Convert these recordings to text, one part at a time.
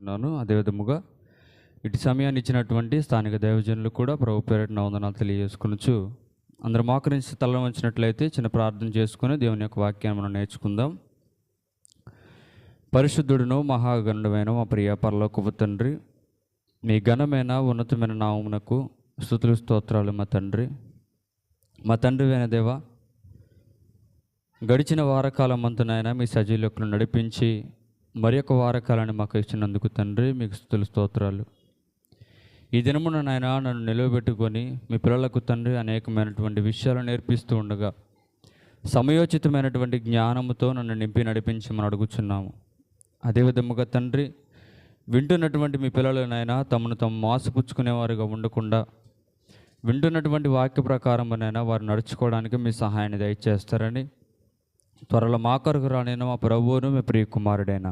ఉన్నాను అదేవిధముగా ఇటు సమయాన్ని ఇచ్చినటువంటి స్థానిక దైవజనులు కూడా ప్రభు పేరటిన వందనాలు తెలియజేసుకునొచ్చు అందరు మోకరించి తల వంచినట్లయితే చిన్న ప్రార్థన చేసుకుని దేవుని యొక్క వాక్యాన్ని మనం నేర్చుకుందాం. పరిశుద్ధుడును మహాగణుడమైన మా ప్రియ పరలోకపు తండ్రి మీ ఘనమైన ఉన్నతమైన నామమునకు స్థుతులు స్తోత్రాలు మా తండ్రి. మా తండ్రి అయిన దేవా గడిచిన వారకాలం అంతనైనా మీ సజీలకులు నడిపించి మరి యొక్క వారకాలాన్ని మాకు ఇచ్చినందుకు తండ్రి మీకు స్థుతులు స్తోత్రాలు. ఈ దినమున నాయన నన్ను నిలవబెట్టుకొని మీ పిల్లలకు తండ్రి అనేకమైనటువంటి విషయాలు నేర్పిస్తూ ఉండగా సమయోచితమైనటువంటి జ్ఞానముతో నన్ను నింపి నడిపించమని అడుగుచున్నాము. అదేవిధముగా తండ్రి వింటున్నటువంటి మీ పిల్లలనైనా తమను తాము మాసుపుచ్చుకునేవారుగా ఉండకుండా వింటున్నటువంటి వాక్య ప్రకారమునైనా వారు నడుచుకోవడానికి మీ సహాయాన్ని దయచేస్తారని త్వరలో మా కొరకు రానైన మా ప్రభువును మీ ప్రియకుమారుడైనా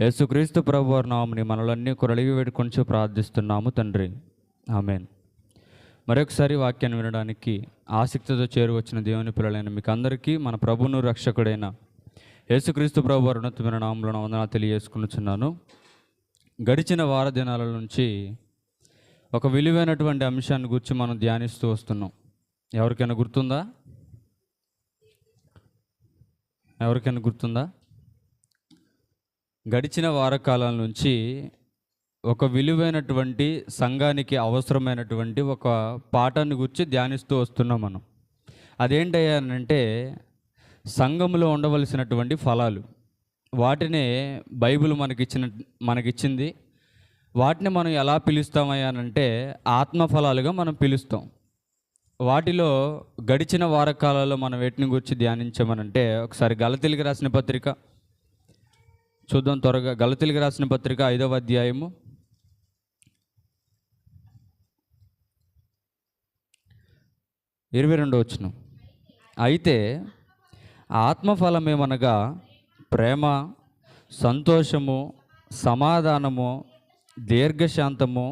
యేసుక్రీస్తు ప్రభు వారి నామని మనలన్నీ కొరలిగి వేడుకొంచు ప్రార్థిస్తున్నాము తండ్రి. ఆమెన్. మరొకసారి వాక్యాన్ని వినడానికి ఆసక్తితో చేరువచ్చిన దేవుని పిల్లలైన మీకు అందరికీ మన ప్రభువును రక్షకుడైన యేసుక్రీస్తు ప్రభు వారి ఉన్నతమైన నామంలో వందన తెలియజేసుకునిచున్నాను. గడిచిన వార దినాల నుంచి ఒక విలువైనటువంటి అంశాన్ని గురించి మనం ధ్యానిస్తూ వస్తున్నాం. ఎవరికైనా గుర్తుందా? ఎవరికైనా గుర్తుందా? గడిచిన వారకాలం నుంచి ఒక విలువైనటువంటి సంఘానికి అవసరమైనటువంటి ఒక పాఠాన్ని గురించి ధ్యానిస్తూ వస్తున్నాం మనం. అదేంటయ్యానంటే సంఘంలో ఉండవలసినటువంటి ఫలాలు. వాటినే బైబిల్ మనకిచ్చిన మనకిచ్చింది. వాటిని మనం ఎలా పిలుస్తామయ్యానంటే ఆత్మ ఫలాలుగా మనం పిలుస్తాం. వాటిలో గడిచిన వారకాలలో మనం వేటిని గురించి ధ్యానించామనంటే ఒకసారి గలతీలికి రాసిన పత్రిక చూద్దాం త్వరగా. గలతీలకు రాసిన పత్రిక ఐదవ అధ్యాయము. ఇరవై రెండో వచ్చిన అయితే ఆత్మఫలమేమనగా ప్రేమ సంతోషము సమాధానము దీర్ఘశాంతము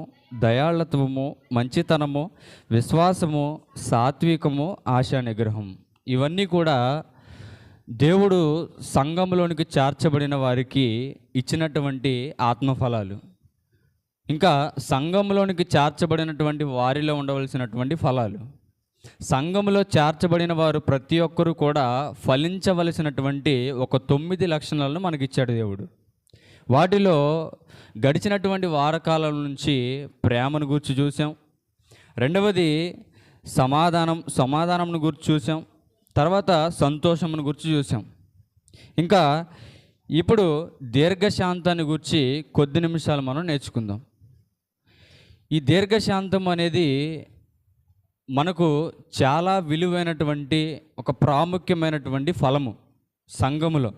దయాళత్వము మంచితనము విశ్వాసము సాత్వికము ఆశా నిగ్రహం ఇవన్నీ కూడా దేవుడు సంఘంలోనికి చేర్చబడిన వారికి ఇచ్చినటువంటి ఆత్మఫలాలు. ఇంకా సంఘంలోనికి చేర్చబడినటువంటి వారిలో ఉండవలసినటువంటి ఫలాలు. సంఘంలో చేర్చబడిన వారు ప్రతి ఒక్కరూ కూడా ఫలించవలసినటువంటి ఒక తొమ్మిది లక్షణాలను మనకిచ్చాడు దేవుడు. వాటిలో గడిచినటువంటి వారకాలం నుంచి ప్రేమను గురించి చూసాం. రెండవది సమాధానం సమాధానంను గురించి చూసాం. తర్వాత సంతోషమును గురించి చూసాం. ఇంకా ఇప్పుడు దీర్ఘశాంతాన్ని గురించి కొద్ది నిమిషాలు మనం నేర్చుకుందాం. ఈ దీర్ఘశాంతం అనేది మనకు చాలా విలువైనటువంటి ఒక ప్రాముఖ్యమైనటువంటి ఫలము సంఘములో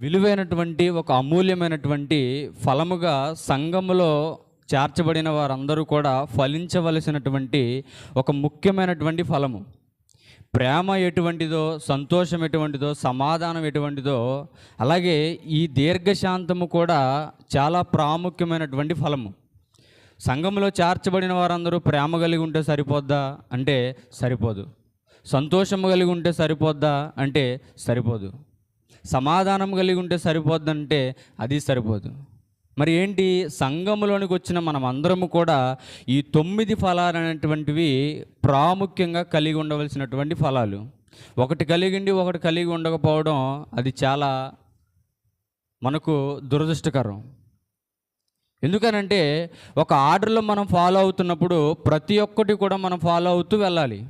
విలువైనటువంటి ఒక అమూల్యమైనటువంటి ఫలముగా సంఘములో చేర్చబడిన వారందరూ కూడా ఫలించవలసినటువంటి ఒక ముఖ్యమైనటువంటి ఫలము. ప్రేమ ఎటువంటిదో సంతోషం ఎటువంటిదో సమాధానం ఎటువంటిదో అలాగే ఈ దీర్ఘశాంతము కూడా చాలా ప్రాముఖ్యమైనటువంటి ఫలము. సంఘంలో చేర్చబడిన వారందరూ ప్రేమ కలిగి ఉంటే సరిపోద్దా? అంటే సరిపోదు. సంతోషము కలిగి ఉంటే సరిపోద్దా? అంటే సరిపోదు. సమాధానం కలిగి ఉంటే సరిపోద్దంటే అది సరిపోదు. మరి ఏంటి? సంఘములోనికి వచ్చిన మనం అందరము కూడా ఈ తొమ్మిది ఫలాలు అనేటువంటివి ప్రాముఖ్యంగా కలిగి ఉండవలసినటువంటి ఫలాలు. ఒకటి కలిగిండి ఒకటి కలిగి ఉండకపోవడం అది చాలా మనకు దురదృష్టకరం. ఎందుకనంటే ఒక ఆర్డర్లో మనం ఫాలో అవుతున్నప్పుడు ప్రతి ఒక్కటి కూడా మనం ఫాలో అవుతూ వెళ్ళాలి.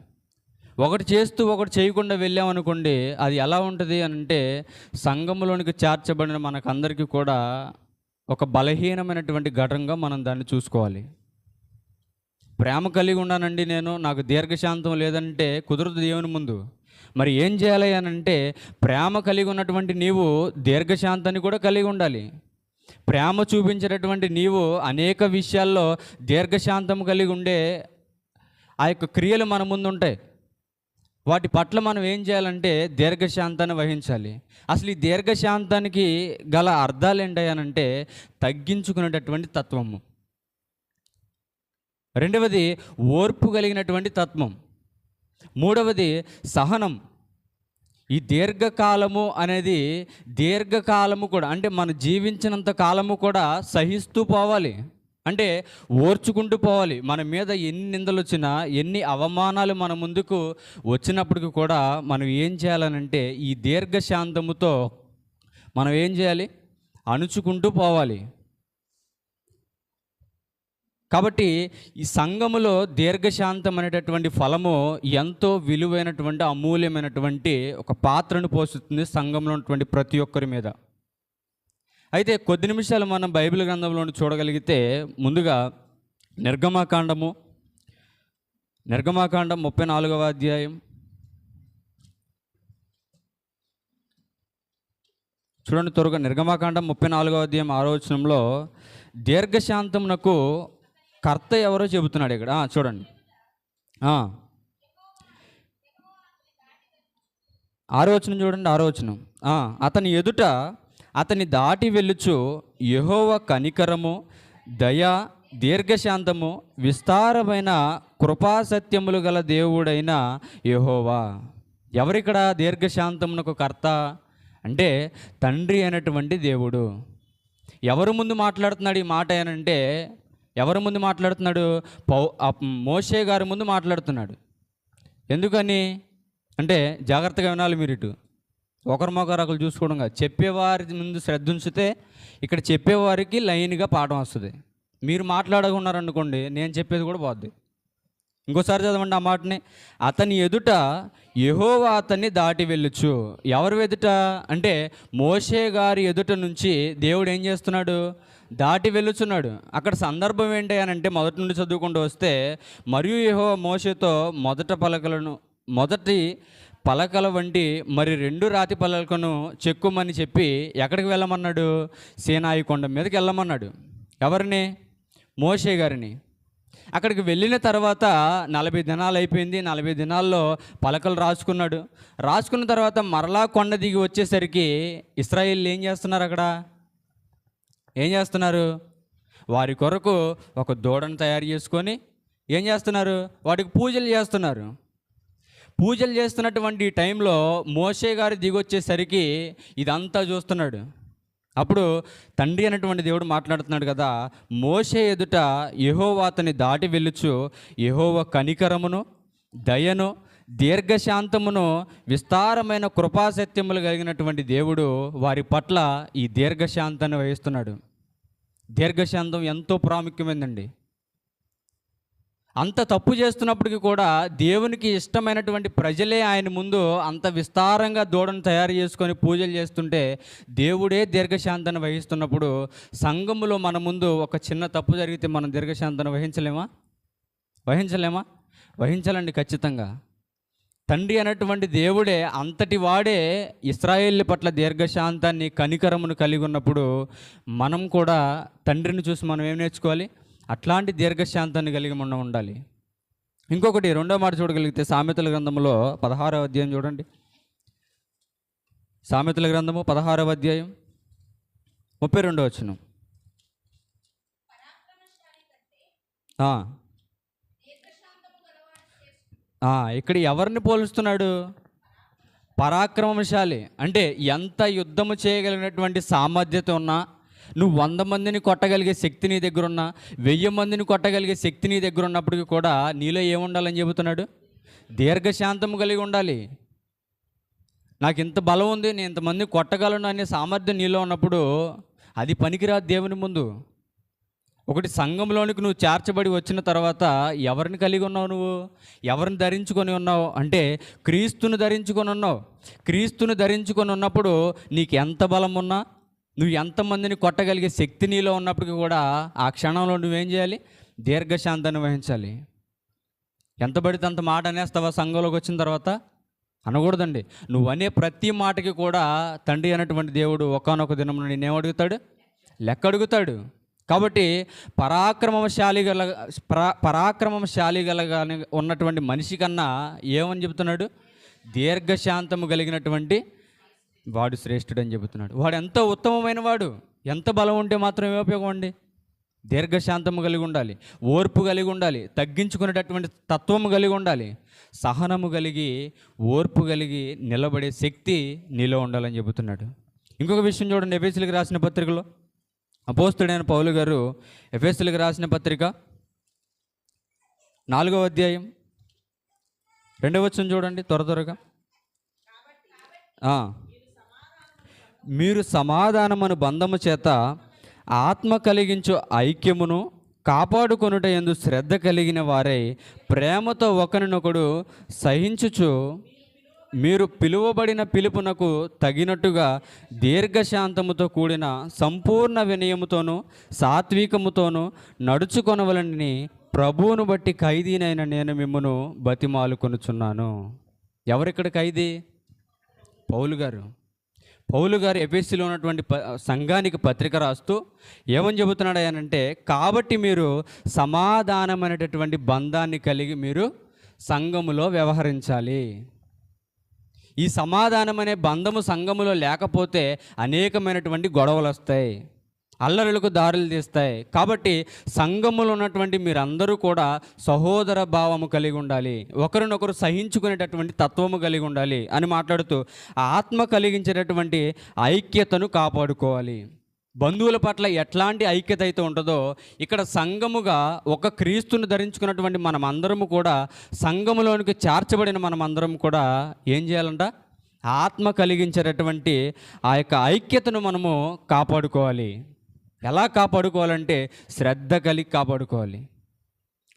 ఒకటి చేస్తూ ఒకటి చేయకుండా వెళ్ళామనుకోండి అది ఎలా ఉంటుంది అని అంటే సంఘంలోనికి చేర్చబడిన మనకందరికీ కూడా ఒక బలహీనమైనటువంటి ఘటంగా మనం దాన్ని చూసుకోవాలి. ప్రేమ కలిగి ఉన్నానండి నేను నాకు దీర్ఘశాంతం లేదంటే కుదరదు దేవుని ముందు. మరి ఏం చేయాలి అని అంటే ప్రేమ కలిగి ఉన్నటువంటి నీవు దీర్ఘశాంతాన్ని కూడా కలిగి ఉండాలి. ప్రేమ చూపించేటటువంటి నీవు అనేక విషయాల్లో దీర్ఘశాంతం కలిగి ఉండే ఆ యొక్క క్రియలు మన ముందు ఉంటాయి వాటి పట్ల మనం ఏం చేయాలంటే దీర్ఘశాంతాన్ని వహించాలి. అసలు ఈ దీర్ఘశాంతానికి గల అర్థాలు ఏంటయ్యానంటే తగ్గించుకునేటటువంటి తత్వము. రెండవది ఓర్పు కలిగినటువంటి తత్వం. మూడవది సహనం. ఈ దీర్ఘకాలము అనేది దీర్ఘకాలము కూడా అంటే మనం జీవించినంత కాలము కూడా సహిస్తూ పోవాలి. అంటే ఓర్చుకుంటూ పోవాలి. మన మీద ఎన్ని నిందలు వచ్చినా ఎన్ని అవమానాలు మన ముందుకు వచ్చినప్పటికి కూడా మనం ఏం చేయాలనంటే ఈ దీర్ఘశాంతముతో మనం ఏం చేయాలి? అణుచుకుంటూ పోవాలి. కాబట్టి ఈ సంఘములో దీర్ఘశాంతం అనేటటువంటి ఫలము ఎంతో విలువైనటువంటి అమూల్యమైనటువంటి ఒక పాత్రను పోషిస్తుంది సంఘంలో ఉన్నటువంటి ప్రతి ఒక్కరి మీద. అయితే కొద్ది నిమిషాలు మనం బైబిల్ గ్రంథంలో చూడగలిగితే ముందుగా నిర్గమాకాండము. నిర్గమాకాండం ముప్పై నాలుగవ అధ్యాయం. చూడండి త్వరగా నిర్గమాకాండం ముప్పై నాలుగవ అధ్యాయం ఆలోచనంలో దీర్ఘశాంతమునకు కర్త ఎవరో చెబుతున్నాడు ఇక్కడ. చూడండి. ఆ. చూడండి ఆరోచనం అతని ఎదుట అతని దాటి వెళ్ళుచు యహోవ కనికరము దయ దీర్ఘశాంతము విస్తారమైన కృపాసత్యములు గల దేవుడైన యహోవా. ఎవరిక్కడ దీర్ఘశాంతమునకు కర్త? అంటే తండ్రి అయినటువంటి దేవుడు. ఎవరు ముందు మాట్లాడుతున్నాడు ఈ మాట ఏనంటే ఎవరి ముందు మాట్లాడుతున్నాడు? పౌ మోషే గారి ముందు మాట్లాడుతున్నాడు. ఎందుకని? అంటే జాగ్రత్తగా వినాలి మీరు ఇటు. ఒకరి మొకరు ఒకరు చూసుకోవడం కాదు. చెప్పేవారి ముందు శ్రద్ధ ఉంచితే ఇక్కడ చెప్పేవారికి లైన్గా పాఠం వస్తుంది. మీరు మాట్లాడకున్నారనుకోండి నేను చెప్పేది కూడా పోద్ది. ఇంకోసారి చదవండి ఆ మాటని. అతని ఎదుట యహోవా అతన్ని దాటి వెళ్ళొచ్చు. ఎవరి ఎదుట? అంటే మోషే గారి ఎదుట నుంచి దేవుడు ఏం చేస్తున్నాడు? దాటి వెళ్ళుచున్నాడు అక్కడ సందర్భం ఏంటి అని అంటే మొదటి నుండి చదువుకుంటూ వస్తే మరియు యహో మోషేతో మొదట పలకలను మొదటి పలకల వంటి మరి రెండు రాతి పలకను చెక్కుమని చెప్పి ఎక్కడికి వెళ్ళమన్నాడు? సేనాయి కొండ మీదకి వెళ్ళమన్నాడు. ఎవరిని? మోషే గారిని. అక్కడికి వెళ్ళిన తర్వాత నలభై దినాలు అయిపోయింది. నలభై దినాల్లో పలకలు రాసుకున్నాడు. రాసుకున్న తర్వాత మరలా కొండ దిగి వచ్చేసరికి ఇస్రాయిల్ ఏం చేస్తున్నారు అక్కడ? ఏం చేస్తున్నారు? వారి కొరకు ఒక దూడను తయారు చేసుకొని ఏం చేస్తున్నారు? వాటికి పూజలు చేస్తున్నారు. పూజలు చేస్తున్నటువంటి టైంలో మోషే గారు దిగొచ్చేసరికి ఇదంతా చూస్తున్నాడు. అప్పుడు తండ్రి అనేటువంటి దేవుడు మాట్లాడుతున్నాడు కదా మోషే ఎదుట యహోవా అతని దాటి వెళ్ళుచు యహోవ కనికరమును దయను దీర్ఘశాంతమును విస్తారమైన కృపాసత్యములు కలిగినటువంటి దేవుడు వారి పట్ల ఈ దీర్ఘశాంతాన్ని వహిస్తున్నాడు. దీర్ఘశాంతం ఎంతో ప్రాముఖ్యమైందండి. అంత తప్పు చేస్తున్నప్పటికీ కూడా దేవునికి ఇష్టమైనటువంటి ప్రజలే ఆయన ముందు అంత విస్తారంగా దూడను తయారు చేసుకొని పూజలు చేస్తుంటే దేవుడే దీర్ఘశాంతను వహిస్తున్నప్పుడు సంఘములో మన ముందు ఒక చిన్న తప్పు జరిగితే మనం దీర్ఘశాంతను వహించలేమా? వహించలేమా? వహించాలండి ఖచ్చితంగా. తండ్రి అనేటువంటి దేవుడే అంతటి వాడే ఇస్రాయేల్ పట్ల దీర్ఘశాంతాన్ని కనికరమును కలిగి ఉన్నప్పుడు మనం కూడా తండ్రిని చూసి మనం ఏం నేర్చుకోవాలి? అట్లాంటి దీర్ఘశాంతాన్ని కలిగి మనం ఉండాలి. ఇంకొకటి రెండో మాట చూడగలిగితే సామెతల గ్రంథంలో పదహారవ అధ్యాయం చూడండి. సామెతల గ్రంథము పదహారవ అధ్యాయం ముప్పై రెండో వచ్చును ఇక్కడ ఎవరిని పోలుస్తున్నాడు? పరాక్రమశాలి. అంటే ఎంత యుద్ధము చేయగలిగినటువంటి సామర్థ్యత ఉన్నా నువ్వు వంద మందిని కొట్టగలిగే శక్తి నీ దగ్గర ఉన్నా వెయ్యి మందిని కొట్టగలిగే శక్తి నీ దగ్గర ఉన్నప్పటికీ కూడా నీలో ఏముండాలని చెబుతున్నాడు? దీర్ఘశాంతము కలిగి ఉండాలి. నాకు ఇంత బలం ఉంది నేను ఇంతమంది కొట్టగలను అనే సామర్థ్యం నీలో ఉన్నప్పుడు అది పనికిరాదు దేవుని ముందు. ఒకటి సంఘంలోనికి నువ్వు చేర్చబడి వచ్చిన తర్వాత ఎవరిని కలిగి ఉన్నావు నువ్వు? ఎవరిని ధరించుకొని ఉన్నావు? అంటే క్రీస్తుని ధరించుకొని ఉన్నావు. క్రీస్తుని ధరించుకొని ఉన్నప్పుడు నీకు ఎంత బలం ఉన్నా నువ్వు ఎంతమందిని కొట్టగలిగే శక్తి నీలో ఉన్నప్పటికీ కూడా ఆ క్షణంలో నువ్వేం చేయాలి? దీర్ఘశాంతాన్ని వహించాలి. ఎంత పడితే అంత మాట అనేస్తావా సంఘంలోకి వచ్చిన తర్వాత? అనకూడదండి. నువ్వు అనే ప్రతి మాటకి కూడా తండ్రి అనేటువంటి దేవుడు ఒకనొక దినం నేను అడుగుతాడు? లెక్క అడుగుతాడు. కాబట్టి పరాక్రమశాలి గల పరా పరాక్రమశాలి గలగానే ఉన్నటువంటి మనిషి కన్నా ఏమని చెబుతున్నాడు దీర్ఘశాంతము కలిగినటువంటి వాడు శ్రేష్ఠుడని చెబుతున్నాడు. వాడు ఎంత ఉత్తమమైన వాడు? ఎంత బలం ఉంటే మాత్రం ఏ ఉపయోగం అండి? దీర్ఘశాంతము కలిగి ఉండాలి ఓర్పు కలిగి ఉండాలి తగ్గించుకునేటటువంటి తత్వము కలిగి ఉండాలి. సహనము కలిగి ఓర్పు కలిగి నిలబడే శక్తి నీలో ఉండాలని చెబుతున్నాడు. ఇంకొక విషయం చూడండి ఎఫ్ఎస్సీలకు రాసిన పత్రికలో. అపోస్తుడైన పౌలు గారు ఎఫ్ఎస్సీలకు రాసిన పత్రిక నాలుగవ అధ్యాయం. రెండవ వచ్చిన చూడండి త్వర త్వరగా. మీరు సమాధానమును బంధము చేత ఆత్మ కలిగించు ఐక్యమును కాపాడుకొనుట ఎందు శ్రద్ధ కలిగిన వారై ప్రేమతో ఒకరినొకడు సహించుచు మీరు పిలువబడిన పిలుపునకు తగినట్టుగా దీర్ఘశాంతముతో కూడిన సంపూర్ణ వినయముతోనూ సాత్వికముతోనూ నడుచుకొనవలని ప్రభువును బట్టి ఖైదీనైన నేను మిమ్మను బతిమాలుకొనుచున్నాను. ఎవరిక్కడ ఖైదీ? పౌలు గారు. పౌలు గారు ఎఫ్ఎస్సిలో ఉన్నటువంటి ప సంఘానికి పత్రిక రాస్తూ ఏమని చెబుతున్నాడు అంటే కాబట్టి మీరు సమాధానమైనటువంటి బంధాన్ని కలిగి మీరు సంఘములో వ్యవహరించాలి. ఈ సమాధానం అనే బంధము సంఘములో లేకపోతే అనేకమైనటువంటి గొడవలు వస్తాయి అల్లరులకు దారులు తీస్తాయి. కాబట్టి సంఘములో ఉన్నటువంటి మీరందరూ కూడా సహోదర భావము కలిగి ఉండాలి. ఒకరినొకరు సహించుకునేటటువంటి తత్వము కలిగి ఉండాలి అని మాట్లాడుతూ ఆత్మ కలిగించేటటువంటి ఐక్యతను కాపాడుకోవాలి. బంధువుల పట్ల ఎట్లాంటి ఐక్యత అయితే ఉంటుందో ఇక్కడ సంఘముగా ఒక క్రీస్తుని ధరించుకున్నటువంటి మనమందరము కూడా సంఘములోనికి చేర్చబడిన మనమందరం కూడా ఏం చేయాలంట? ఆత్మ కలిగించేటటువంటి ఆ యొక్క ఐక్యతను మనము కాపాడుకోవాలి. ఎలా కాపాడుకోవాలంటే శ్రద్ధ కలిగి కాపాడుకోవాలి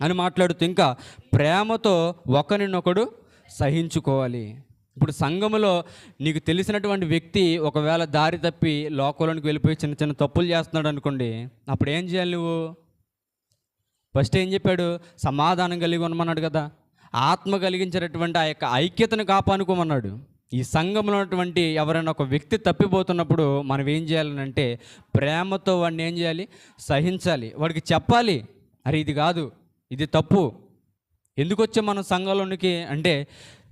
అని మాట్లాడుతూ ఇంకా ప్రేమతో ఒకరినొకడు సహించుకోవాలి. ఇప్పుడు సంఘములో నీకు తెలిసినటువంటి వ్యక్తి ఒకవేళ దారి తప్పి లోకంలోనికి వెళ్ళిపోయి చిన్న చిన్న తప్పులు చేస్తున్నాడు అనుకోండి అప్పుడు ఏం చేయాలి నువ్వు? ఫస్ట్ ఏం చెప్పాడు? సమాధానం కలిగి ఉండమన్నాడు కదా. ఆత్మ కలిగించేటటువంటి ఆ యొక్క ఐక్యతను కాపాడుకోమన్నాడు. ఈ సంఘంలో ఉన్నటువంటి ఎవరైనా ఒక వ్యక్తి తప్పిపోతున్నప్పుడు మనం ఏం చేయాలనంటే ప్రేమతో వాడిని ఏం చేయాలి? సహించాలి. వాడికి చెప్పాలి అరే ఇది కాదు ఇది తప్పు. ఎందుకు వచ్చే మనం సంఘంలోనికి? అంటే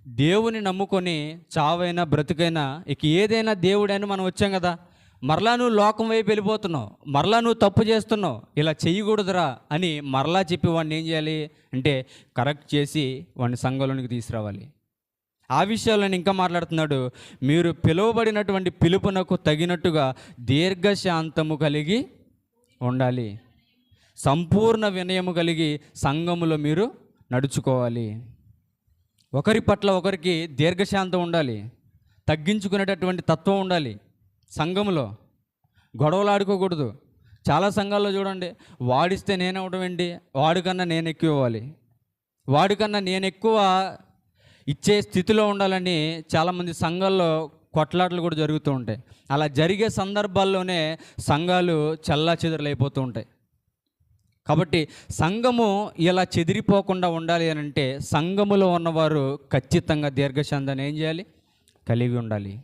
దేవుని నమ్ముకొని చావైనా బ్రతుకైనా ఇక ఏదైనా దేవుడైనా మనం వచ్చాం కదా. మరలా నువ్వు లోకం వైపు వెళ్ళిపోతున్నావు. మరలా నువ్వు తప్పు చేస్తున్నావు. ఇలా చేయకూడదురా అని మరలా చెప్పి వాడిని ఏం చేయాలి? అంటే కరెక్ట్ చేసి వాడిని సంఘంలోనికి తీసుకురావాలి. ఆ విషయాలను ఇంకా మాట్లాడుతున్నాడు. మీరు పిలువబడినటువంటి పిలుపునకు తగినట్టుగా దీర్ఘశాంతము కలిగి ఉండాలి. సంపూర్ణ వినయము కలిగి సంఘములో మీరు నడుచుకోవాలి. ఒకరి పట్ల ఒకరికి దీర్ఘశాంతం ఉండాలి. తగ్గించుకునేటటువంటి తత్వం ఉండాలి. సంఘములో గొడవలు ఆడుకోకూడదు చాలా సంఘాల్లో చూడండి వాడిస్తే నేను అవ్వడం ఏంటి వాడికన్నా నేను ఎక్కువ ఇవ్వాలి. వాడికన్నా నేను ఎక్కువ ఇచ్చే స్థితిలో ఉండాలని చాలామంది సంఘాల్లో కొట్లాటలు కూడా జరుగుతూ ఉంటాయి. అలా జరిగే సందర్భాల్లోనే సంఘాలు చల్లా చెదరలైపోతూ ఉంటాయి. కాబట్టి సంఘము ఇలా చెదిరిపోకుండా ఉండాలి అని అంటే సంఘములో ఉన్నవారు ఖచ్చితంగా దీర్ఘశాంతాన్ని ఏం చేయాలి? కలిగి ఉండాలి.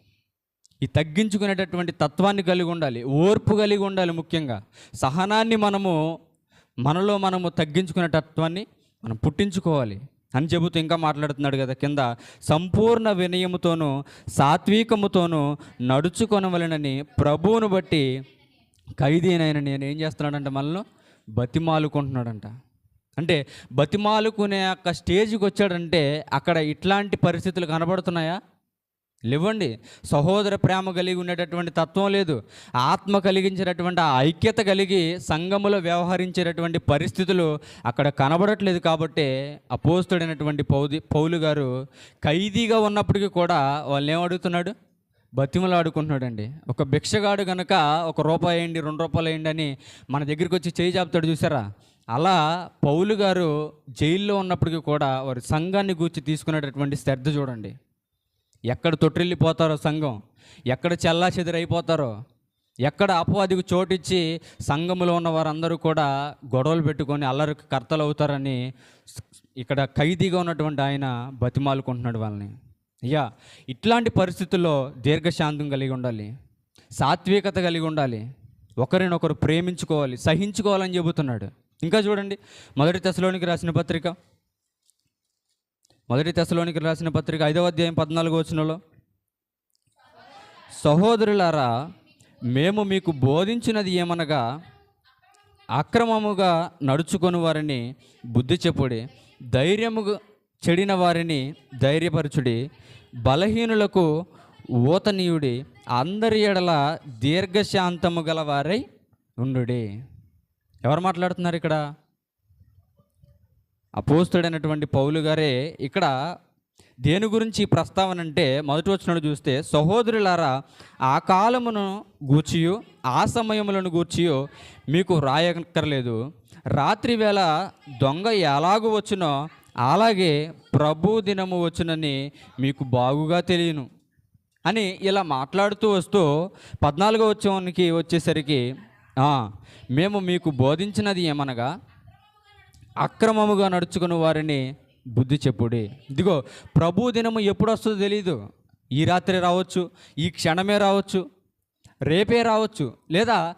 ఈ తగ్గించుకునేటటువంటి తత్వాన్ని కలిగి ఉండాలి. ఓర్పు కలిగి ఉండాలి ముఖ్యంగా. సహనాన్ని మనము మనలో మనము తగ్గించుకునే తత్వాన్ని మనం పుట్టించుకోవాలి. అని చెబుతూ ఇంకా మాట్లాడుతున్నాడు కదా కింద సంపూర్ణ వినయముతోనూ సాత్వికముతోనూ నడుచుకొనవలనని ప్రభువును బట్టి ఖైదీనైన నేను ఏం చేస్తున్నాడంటే మనలో? బతిమాలుకుంటున్నాడంట. అంటే బతిమాలుకునే యొక్క స్టేజ్కి వచ్చాడంటే అక్కడ ఇట్లాంటి పరిస్థితులు కనబడుతున్నాయా? లేవండి. సహోదర ప్రేమ కలిగి ఉండేటటువంటి తత్వం లేదు. ఆత్మ కలిగించేటటువంటి ఆ ఐక్యత కలిగి సంఘములో వ్యవహరించేటటువంటి పరిస్థితులు అక్కడ కనబడట్లేదు కాబట్టి అపోస్తుడైనటువంటి పౌది పౌలు గారు ఖైదీగా ఉన్నప్పటికీ కూడా వాళ్ళు ఏమడుగుతున్నాడు బతిమలాడుకుంటున్నాడండి ఒక భిక్షగాడు కనుక ఒక రూపాయి వేయండి రెండు రూపాయలు వేయండి అని మన దగ్గరికి వచ్చి చేయి చాపుతాడు చూసారా అలా పౌలు గారు జైల్లో ఉన్నప్పటికీ కూడా వారి సంఘాన్ని గూర్చి తీసుకునేటటువంటి శ్రద్ధ చూడండి. ఎక్కడ తొట్టిల్లిపోతారో సంఘం ఎక్కడ చల్లా చెదిరైపోతారో ఎక్కడ అపవాదికి చోటిచ్చి సంఘములో ఉన్న వారందరూ కూడా గొడవలు పెట్టుకొని అల్లరికి కర్తలు అవుతారని ఇక్కడ ఖైదీగా ఉన్నటువంటి ఆయన బతిమాలుకుంటున్నాడు వాళ్ళని. అయ్యా ఇట్లాంటి పరిస్థితుల్లో దీర్ఘశాంతం కలిగి ఉండాలి సాత్వికత కలిగి ఉండాలి ఒకరినొకరు ప్రేమించుకోవాలి సహించుకోవాలని చెబుతున్నాడు. ఇంకా చూడండి మొదటి దశలోనికి రాసిన పత్రిక మొదటి దశలోనికి రాసిన పత్రిక ఐదవ అధ్యాయం పద్నాలుగు వచనంలో సహోదరులారా మేము మీకు బోధించినది ఏమనగా అక్రమముగా నడుచుకొని వారిని బుద్ధి చెప్పుడి ధైర్యముగా చెడిన వారిని ధైర్యపరచుడి బలహీనులకు ఊతనీయుడి అందరి ఎడల దీర్ఘశాంతము గల వారై ఉండుడి. ఎవరు మాట్లాడుతున్నారు ఇక్కడ? అపోస్తుడైనటువంటి పౌలు గారే ఇక్కడ దేని గురించి ప్రస్తావన అంటే మొదటి వచ్చినట్టు చూస్తే సహోదరులారా ఆ కాలమును గూర్చియు ఆ సమయములను గూర్చియు మీకు రాయక్కర్లేదు. రాత్రి వేళ దొంగ ఎలాగూ వచ్చునో అలాగే ప్రభు దినము వచ్చునని మీకు బాగుగా తెలియను అని ఇలా మాట్లాడుతూ వస్తూ పద్నాలుగో వచ్చానికి వచ్చేసరికి మేము మీకు బోధించినది ఏమనగా అక్రమముగా నడుచుకుని వారిని బుద్ధి చెప్పుడి. ఇదిగో ప్రభు దినము ఎప్పుడు వస్తుందో తెలియదు ఈ రాత్రి రావచ్చు ఈ క్షణమే రావచ్చు రేపే రావచ్చు లేదా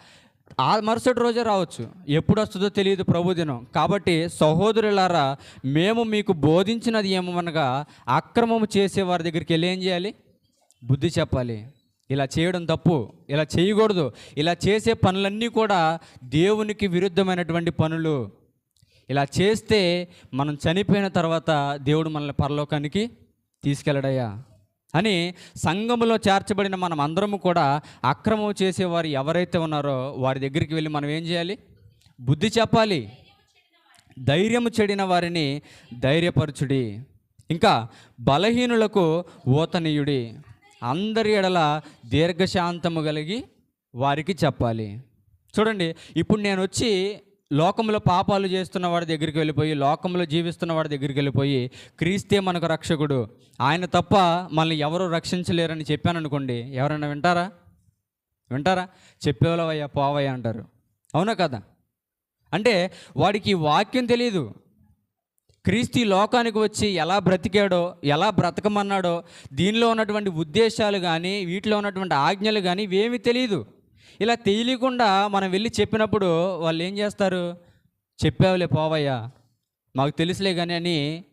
ఆ మరుసటి రోజే రావచ్చు. ఎప్పుడు వస్తుందో తెలియదు ప్రభు దినం. కాబట్టి సహోదరులారా మేము మీకు బోధించినది ఏమనగా అక్రమము చేసే వారి దగ్గరికి వెళ్ళి ఏం చేయాలి? బుద్ధి చెప్పాలి. ఇలా చేయడం తప్పు. ఇలా చేయకూడదు. ఇలా చేసే పనులన్నీ కూడా దేవునికి విరుద్ధమైనటువంటి పనులు. ఇలా చేస్తే మనం చనిపోయిన తర్వాత దేవుడు మనల్ని పరలోకానికి తీసుకెళ్ళడయ్యా అని సంఘములో చేర్చబడిన మనం అందరము కూడా అక్రమం చేసేవారు ఎవరైతే ఉన్నారో వారి దగ్గరికి వెళ్ళి మనం ఏం చేయాలి? బుద్ధి చెప్పాలి. ధైర్యము చెడిన వారిని ధైర్యపరచుడి. ఇంకా బలహీనులకు ఓతనీయుడి. అందరి ఎడల దీర్ఘశాంతము కలిగి వారికి చెప్పాలి. చూడండి ఇప్పుడు నేను వచ్చి లోకంలో పాపాలు చేస్తున్న వాడి దగ్గరికి వెళ్ళిపోయి లోకంలో జీవిస్తున్న వాడి దగ్గరికి వెళ్ళిపోయి క్రీస్తే మనకు రక్షకుడు. ఆయన తప్ప మనల్ని ఎవరు రక్షించలేరని చెప్పాను అనుకోండి. ఎవరైనా వింటారా? వింటారా? చెప్పేవాళ్ళవయ్యా పోవయ్యా అంటారు. అవునా కదా? అంటే వాడికి వాక్యం తెలియదు క్రీస్తు లోకానికి వచ్చి ఎలా బ్రతికాడో ఎలా బ్రతకమన్నాడో దీనిలో ఉన్నటువంటి ఉద్దేశాలు కానీ వీటిలో ఉన్నటువంటి ఆజ్ఞలు కానీ ఇవేమీ తెలియదు ఇలా తెలియకుండా మనం వెళ్ళి చెప్పినప్పుడు వాళ్ళు ఏం చేస్తారు? చెప్పావులే పోవయ్యా మాకు తెలుసులే కానీ అని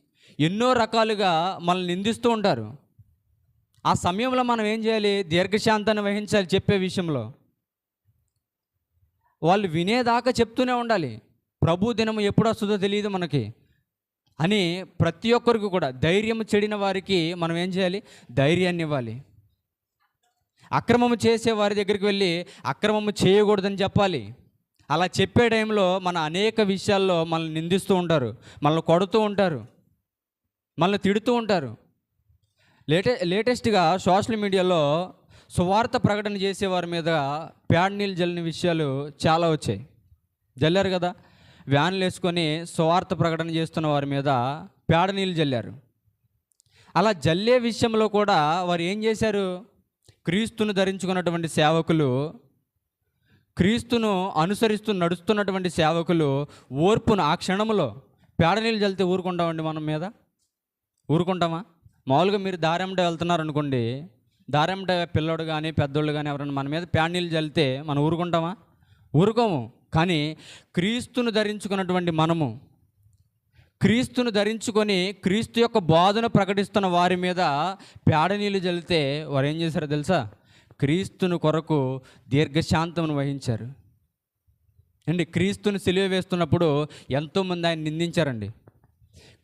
ఎన్నో రకాలుగా మనల్ని నిందిస్తూ ఉంటారు. ఆ సమయంలో మనం ఏం చేయాలి? దీర్ఘశాంతాన్ని వహించాలి చెప్పే విషయంలో. వాళ్ళు వినేదాకా చెప్తూనే ఉండాలి. ప్రభు దినము ఎప్పుడు వస్తుందో తెలియదు మనకి. అని ప్రతి ఒక్కరికి కూడా ధైర్యం చెడిన వారికి మనం ఏం చేయాలి? ధైర్యాన్ని ఇవ్వాలి. అక్రమము చేసే వారి దగ్గరికి వెళ్ళి అక్రమము చేయకూడదని చెప్పాలి. అలా చెప్పే టైంలో మన అనేక విషయాల్లో మనల్ని నిందిస్తూ ఉంటారు మనల్ని కొడుతూ ఉంటారు మనల్ని తిడుతూ ఉంటారు. లేటే లేటెస్ట్గా సోషల్ మీడియాలో సువార్త ప్రకటన చేసేవారి మీద ప్యాడ్ నీళ్ళు జల్లిన విషయాలు చాలా వచ్చాయి. జల్లారు కదా? వ్యాన్లు వేసుకొని సువార్త ప్రకటన చేస్తున్న వారి మీద పేడ నీళ్ళు జల్లారు. అలా జల్లే విషయంలో కూడా వారు ఏం చేశారు? క్రీస్తును ధరించుకున్నటువంటి సేవకులు క్రీస్తును అనుసరిస్తూ నడుస్తున్నటువంటి సేవకులు ఓర్పును ఆ క్షణంలో పేడ నీళ్ళు జల్లితే ఊరుకుంటామండి మనం మీద? ఊరుకుంటామా? మామూలుగా మీరు దారెంట వెళ్తున్నారు అనుకోండి దారెంట పిల్లోడు కానీ పెద్దోళ్ళు కానీ ఎవరైనా మన మీద పేడ నీళ్ళు జల్లితే మనం ఊరుకుంటామా? ఊరుకోము. కానీ క్రీస్తును ధరించుకున్నటువంటి మనము క్రీస్తును ధరించుకొని క్రీస్తు యొక్క బోధన ప్రకటిస్తున్న వారి మీద పేడ నీళ్ళు జల్లితే వారు ఏం చేశారో తెలుసా? క్రీస్తును కొరకు దీర్ఘశాంతమును వహించారు. అండి క్రీస్తుని సిలువ వేస్తున్నప్పుడు ఎంతోమంది ఆయన నిందించారండి.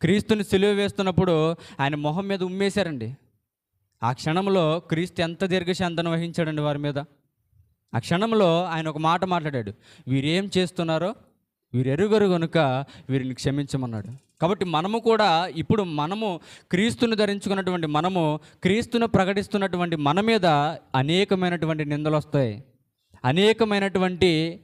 క్రీస్తుని సిలువ వేస్తున్నప్పుడు ఆయన మొహం మీద ఉమ్మేశారండి. ఆ క్షణంలో క్రీస్తు ఎంత దీర్ఘశాంతను వహించాడండి వారి మీద? ఆ క్షణంలో ఆయన ఒక మాట మాట్లాడాడు. వీరేం చేస్తున్నారో? వీరెరుగరు కనుక వీరిని క్షమించమన్నాడు. కాబట్టి మనము కూడా ఇప్పుడు మనము క్రీస్తును ధరించుకున్నటువంటి మనము క్రీస్తును ప్రకటిస్తున్నటువంటి మన మీద అనేకమైనటువంటి నిందలు వస్తాయి. అనేకమైనటువంటి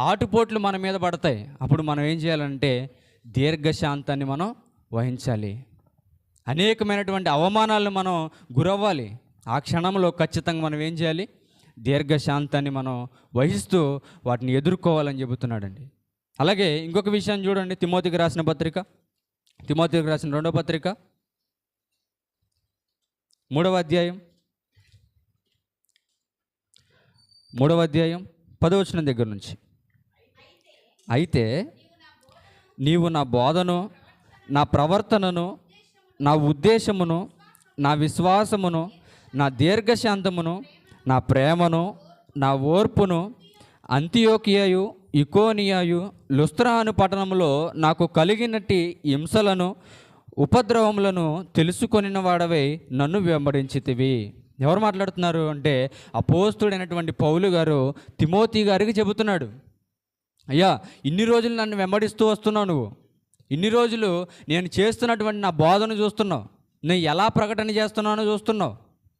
ఆటుపోట్లు మన మీద పడతాయి. అప్పుడు మనం ఏం చేయాలంటే దీర్ఘశాంతాన్ని మనం వహించాలి. అనేకమైనటువంటి అవమానాలను మనం గురవ్వాలి. ఆ క్షణంలో ఖచ్చితంగా మనం ఏం చేయాలి? దీర్ఘశాంతాన్ని మనం వహిస్తూ వాటిని ఎదుర్కోవాలని చెబుతున్నాడండి. అలాగే ఇంకొక విషయాన్ని చూడండి తిమోతికి రాసిన పత్రిక. తిమోతికి రాసిన రెండో పత్రిక. మూడవ అధ్యాయం. మూడవ అధ్యాయం పదవచనం దగ్గర నుంచి. అయితే నీవు నా బోధను నా ప్రవర్తనను నా ఉద్దేశమును నా విశ్వాసమును నా దీర్ఘశాంతమును నా ప్రేమను నా ఓర్పును అంత్యోకియయు ఇకోనియాయు లుస్త్రా అను పట్టణంలో నాకు కలిగినట్టి హింసలను ఉపద్రవములను తెలుసుకొనిన వాడవై నన్ను వెంబడించితివి. ఎవరు మాట్లాడుతున్నారు అంటే అపోస్తుడైనటువంటి పౌలు గారు తిమోతి గారికి చెబుతున్నాడు. అయ్యా ఇన్ని రోజులు నన్ను వెంబడిస్తూ వస్తున్నావు నువ్వు. ఇన్ని రోజులు నేను చేస్తున్నటువంటి నా బోధను చూస్తున్నావు. నేను ఎలా ప్రకటన చేస్తున్నానో చూస్తున్నావు.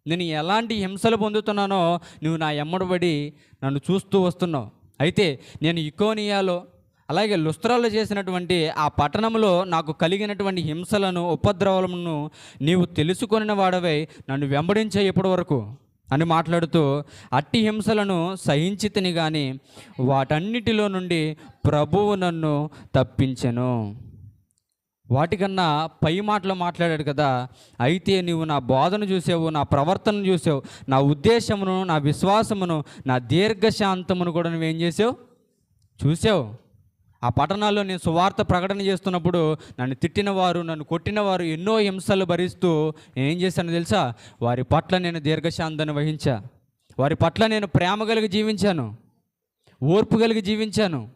నేను ఎలాంటి హింసలు పొందుతున్నానో నువ్వు నా ఎమ్మడబడి నన్ను చూస్తూ వస్తున్నావు. అయితే నేను ఇకోనియాలో అలాగే లుస్త్రాలో చేసినటువంటి ఆ పట్టణంలో నాకు కలిగినటువంటి హింసలను ఉపద్రవలను నీవు తెలుసుకొనిన వాడవై నన్ను వెంబడించే ఇప్పటి వరకు అని మాట్లాడుతూ అట్టి హింసలను సహించితిని కానీ వాటన్నిటిలో నుండి ప్రభువు నన్ను తప్పించెను. వాటికన్నా పై మాటలు మాట్లాడాడు కదా అయితే నీవు నా బోధన చూసావు నా ప్రవర్తన చూసావు నా ఉద్దేశమును నా విశ్వాసమును నా దీర్ఘశాంతమును కూడా నువ్వేం చేసావు? చూసావు. ఆ పట్టణాల్లో నేను సువార్త ప్రకటన చేస్తున్నప్పుడు నన్ను తిట్టిన వారు నన్ను కొట్టినవారు ఎన్నో హింసలు భరిస్తూ ఏం చేశాను తెలుసా? వారి పట్ల నేను దీర్ఘశాంతాన్ని వహించా. వారి పట్ల నేను ప్రేమ కలిగి జీవించాను. ఓర్పు కలిగి జీవించాను.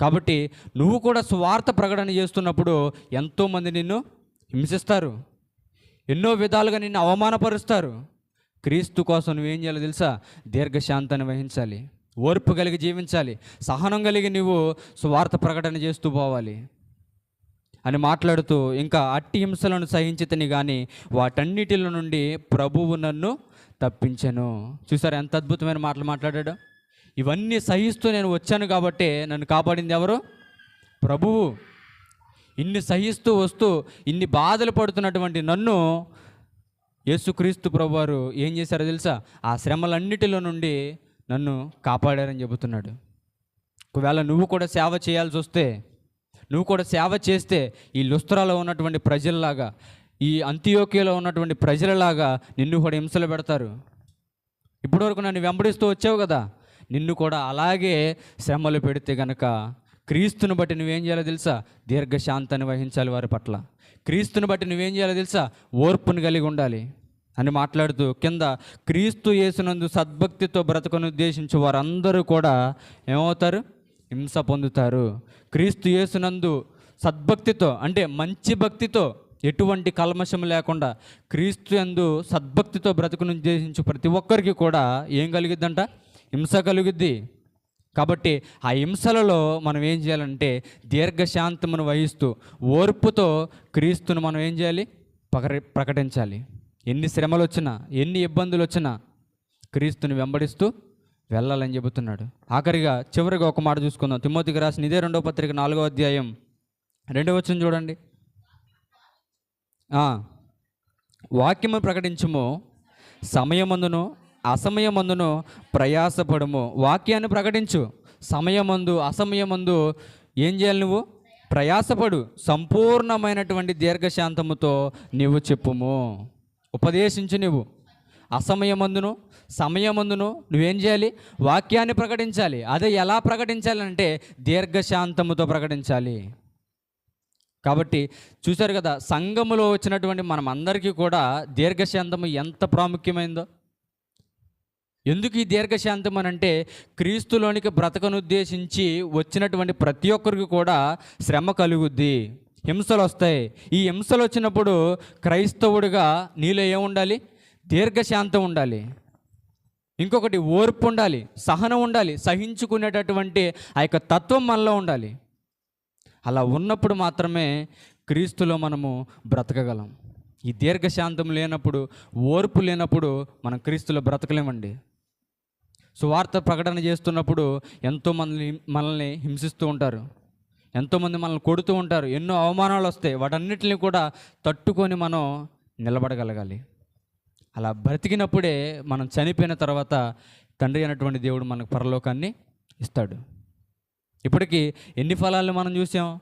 కాబట్టి నువ్వు కూడా స్వార్థ ప్రకటన చేస్తున్నప్పుడు ఎంతోమంది నిన్ను హింసిస్తారు. ఎన్నో విధాలుగా నిన్ను అవమానపరుస్తారు. క్రీస్తు కోసం నువ్వేం చేయాలో తెలుసా? దీర్ఘశాంతాన్ని వహించాలి. ఓర్పు కలిగి జీవించాలి. సహనం కలిగి నువ్వు స్వార్థ ప్రకటన చేస్తూ పోవాలి అని మాట్లాడుతూ ఇంకా అట్టి హింసలను సహించితని కానీ వాటన్నిటిలో నుండి ప్రభువు నన్ను తప్పించను. చూసారు ఎంత అద్భుతమైన మాటలు మాట్లాడాడు? ఇవన్నీ సహిస్తూ నేను వచ్చాను కాబట్టే నన్ను కాపాడింది ఎవరు? ప్రభువు. ఇన్ని సహిస్తూ వస్తూ ఇన్ని బాధలు పడుతున్నటువంటి నన్ను యేసుక్రీస్తు ప్రభువారు ఏం చేశారో తెలుసా? ఆ శ్రమలన్నిటిలో నుండి నన్ను కాపాడారని చెబుతున్నాడు. ఒకవేళ నువ్వు కూడా సేవ చేయాల్సి వస్తే నువ్వు కూడా సేవ చేస్తే ఈ లుస్త్రాలో ఉన్నటువంటి ప్రజల్లాగా ఈ అంత్యోక్యలో ఉన్నటువంటి ప్రజలలాగా నిన్ను కూడా హింసలు పెడతారు. ఇప్పటివరకు నన్ను వెంబడిస్తూ వచ్చావు కదా? నిన్ను కూడా అలాగే శ్రమలు పెడితే గనక క్రీస్తుని బట్టి నువ్వేం చేయాలో తెలుసా? దీర్ఘశాంతాన్ని వహించాలి వారి పట్ల. క్రీస్తుని బట్టి నువ్వేం చేయాలో తెలుసా? ఓర్పును కలిగి ఉండాలి అని మాట్లాడుతూ కింద క్రీస్తు యేసునందు సద్భక్తితో బ్రతకను ఉద్దేశించి వారందరూ కూడా ఏమవుతారు? హింస పొందుతారు. క్రీస్తు యేసునందు సద్భక్తితో అంటే మంచి భక్తితో ఎటువంటి కల్మషం లేకుండా క్రీస్తు యందు సద్భక్తితో బ్రతుకును ఉద్దేశించి ప్రతి ఒక్కరికి కూడా ఏం కలిగిద్దంట? హింస కలుగుద్ది. కాబట్టి ఆ హింసలలో మనం ఏం చేయాలంటే దీర్ఘశాంతమును వహిస్తూ ఓర్పుతో క్రీస్తును మనం ఏం చేయాలి? ప్రకటి ప్రకటించాలి. ఎన్ని శ్రమలు వచ్చినా ఎన్ని ఇబ్బందులు వచ్చినా క్రీస్తుని వెంబడిస్తూ వెళ్ళాలని చెబుతున్నాడు. ఆఖరిగా చివరిగా ఒక మాట చూసుకుందాం. తిమ్మోతికి రాసిన ఇదే రెండో పత్రిక నాలుగో అధ్యాయం. రెండో వచ్చిన చూడండి. వాక్యము ప్రకటించము సమయమందును అసమయమందును ప్రయాసపడము. వాక్యాన్ని ప్రకటించు. సమయమందు అసమయమందు ఏం చేయాలి నువ్వు? ప్రయాసపడు. సంపూర్ణమైనటువంటి దీర్ఘశాంతముతో నీవు చెప్పుము. ఉపదేశించు నువ్వు అసమయమందును సమయమందును నువ్వేం చేయాలి? వాక్యాన్ని ప్రకటించాలి. అదే ఎలా ప్రకటించాలంటే దీర్ఘశాంతముతో ప్రకటించాలి. కాబట్టి చూశారు కదా సంఘములో వచ్చినటువంటి మనం అందరికీ కూడా దీర్ఘశాంతము ఎంత ప్రాముఖ్యమైందో? ఎందుకు ఈ దీర్ఘశాంతం అని అంటే క్రీస్తులోనికి బ్రతకనుద్దేశించి వచ్చినటువంటి ప్రతి ఒక్కరికి కూడా శ్రమ కలుగుద్ది. హింసలు వస్తాయి. ఈ హింసలు వచ్చినప్పుడు క్రైస్తవుడిగా నీలో ఏముండాలి దీర్ఘశాంతం ఉండాలి. ఇంకొకటి ఓర్పు ఉండాలి. సహనం ఉండాలి. సహించుకునేటటువంటి ఆ యొక్క తత్వం మనలో ఉండాలి. అలా ఉన్నప్పుడు మాత్రమే క్రీస్తులో మనము బ్రతకగలం. ఈ దీర్ఘశాంతం లేనప్పుడు ఓర్పు లేనప్పుడు మనం క్రీస్తులో బ్రతకలేమండి. సువార్త ప్రకటన చేస్తున్నప్పుడు ఎంతోమంది మనల్ని హింసిస్తూ ఉంటారు. ఎంతోమంది మనల్ని కొడుతూ ఉంటారు. ఎన్నో అవమానాలు వస్తాయి. వాటన్నిటిని కూడా తట్టుకొని మనం నిలబడగలగాలి. అలా బ్రతికినప్పుడే మనం చనిపోయిన తర్వాత తండ్రి అయినటువంటి దేవుడు మనకు పరలోకాన్ని ఇస్తాడు. ఇప్పటికీ ఎన్ని ఫలాలను మనం చూసాం?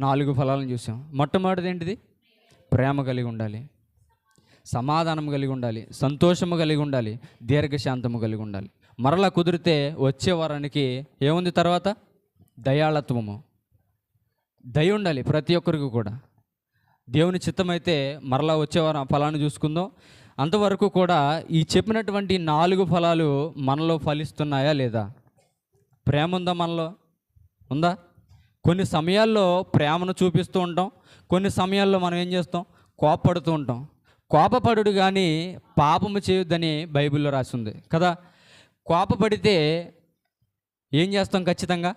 నాలుగు ఫలాలను చూసాం. మొట్టమొదటిది ఏంటిది? ప్రేమ కలిగి ఉండాలి. సమాధానం కలిగి ఉండాలి. సంతోషము కలిగి ఉండాలి. దీర్ఘశాంతము కలిగి ఉండాలి. మరలా కుదిరితే వచ్చే వారానికి ఏముంది తర్వాత? దయాళత్వము. దయ ఉండాలి ప్రతి ఒక్కరికి కూడా. దేవుని చిత్తమైతే మరలా వచ్చే వారం ఆ ఫలాన్ని చూసుకుందాం. అంతవరకు కూడా ఈ చెప్పినటువంటి నాలుగు ఫలాలు మనలో ఫలిస్తున్నాయా లేదా? ప్రేమ ఉందా మనలో? ఉందా? కొన్ని సమయాల్లో ప్రేమను చూపిస్తూ ఉంటాం. కొన్ని సమయాల్లో మనం ఏం చేస్తాం? కోపపడుతూ ఉంటాం. కోపపడుడు కానీ పాపము చేయొద్దని బైబిల్లో రాసి ఉంది కదా? కోపపడితే ఏం చేస్తాం ఖచ్చితంగా?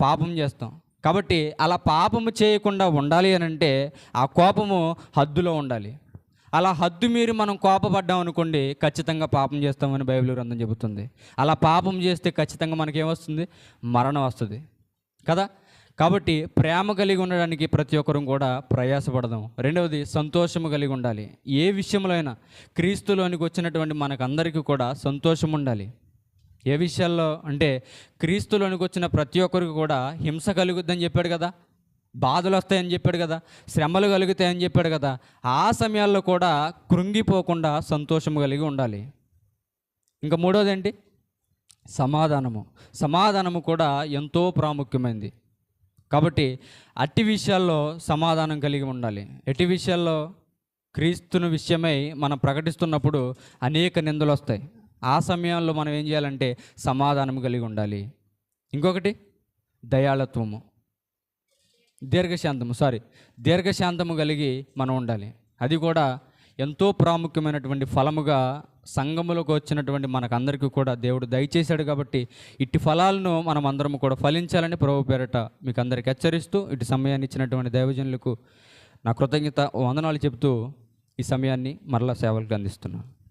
పాపం చేస్తాం. కాబట్టి అలా పాపము చేయకుండా ఉండాలి అని అంటే ఆ కోపము హద్దులో ఉండాలి. అలా హద్దు మీరు మనం కోపపడ్డాం అనుకోండి ఖచ్చితంగా పాపం చేస్తామని బైబిల్ గ్రంథం చెబుతుంది. అలా పాపం చేస్తే ఖచ్చితంగా మనకేమొస్తుంది మరణం వస్తుంది. కదా? కాబట్టి ప్రేమ కలిగి ఉండడానికి ప్రతి ఒక్కరూ కూడా ప్రయాసపడదాం. రెండవది సంతోషము కలిగి ఉండాలి. ఏ విషయంలో అయినా క్రీస్తులోనికి వచ్చినటువంటి మనకందరికీ కూడా సంతోషం ఉండాలి. ఏ విషయాల్లో అంటే క్రీస్తులోనికి వచ్చిన ప్రతి ఒక్కరికి కూడా హింస కలుగుద్దని చెప్పాడు కదా బాధలు వస్తాయని చెప్పాడు కదా శ్రమలు కలుగుతాయని చెప్పాడు కదా ఆ సమయాల్లో కూడా కృంగిపోకుండా సంతోషం కలిగి ఉండాలి. ఇంకా మూడోది ఏంటి సమాధానము. సమాధానము కూడా ఎంతో ప్రాముఖ్యమైనది కాబట్టి అట్టి విషయాల్లో సమాధానం కలిగి ఉండాలి. ఎట్టి విషయాల్లో క్రీస్తుని విషయమై మనం ప్రకటిస్తున్నప్పుడు అనేక నిందలు వస్తాయి. ఆ సమయంలో మనం ఏం చేయాలంటే సమాధానం కలిగి ఉండాలి. ఇంకొకటి దయాళత్వము. దీర్ఘశాంతము సారీ దీర్ఘశాంతము కలిగి మనం ఉండాలి. అది కూడా ఎంతో ప్రాముఖ్యమైనటువంటి ఫలముగా సంఘములకు వచ్చినటువంటి మనకందరికీ కూడా దేవుడు దయచేశాడు కాబట్టి ఇట్టి ఫలాలను మనం అందరం కూడా ఫలించాలని ప్రభు పేరట మీకు అందరికి హెచ్చరిస్తూ ఇటు సమయాన్ని ఇచ్చినటువంటి దైవజనులకు నా కృతజ్ఞత వందనాలు చెబుతూ ఈ సమయాన్ని మరలా సేవలకు అందిస్తున్నాను